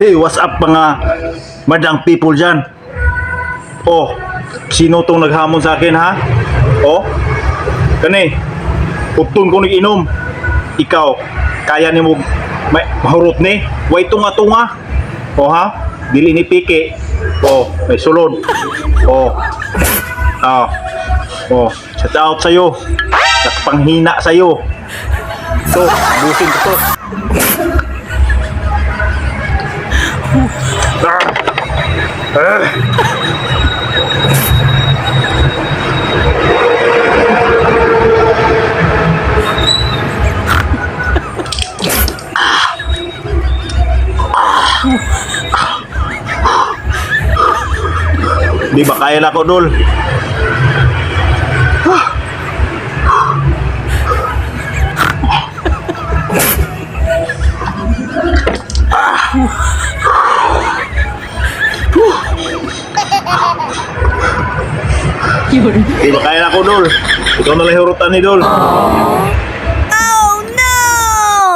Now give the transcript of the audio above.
Hey, what's up mga madang people dyan? Oh, sino tong naghamon sa akin ha? Oh, kani, upton ko nag-inom. Ikaw, kaya ni mo mahurot ni? Way tunga-tunga. Oh ha? Dili ni piki. Oh, may sulod. Oh. Ah. Oh, shout out sa'yo. Nakapanghina sa'yo. To, busin ko to. Di ba kaya na ko, Dol? Di ba kaya na ko, Dol? Ikaw na lang hirutan ni Dol.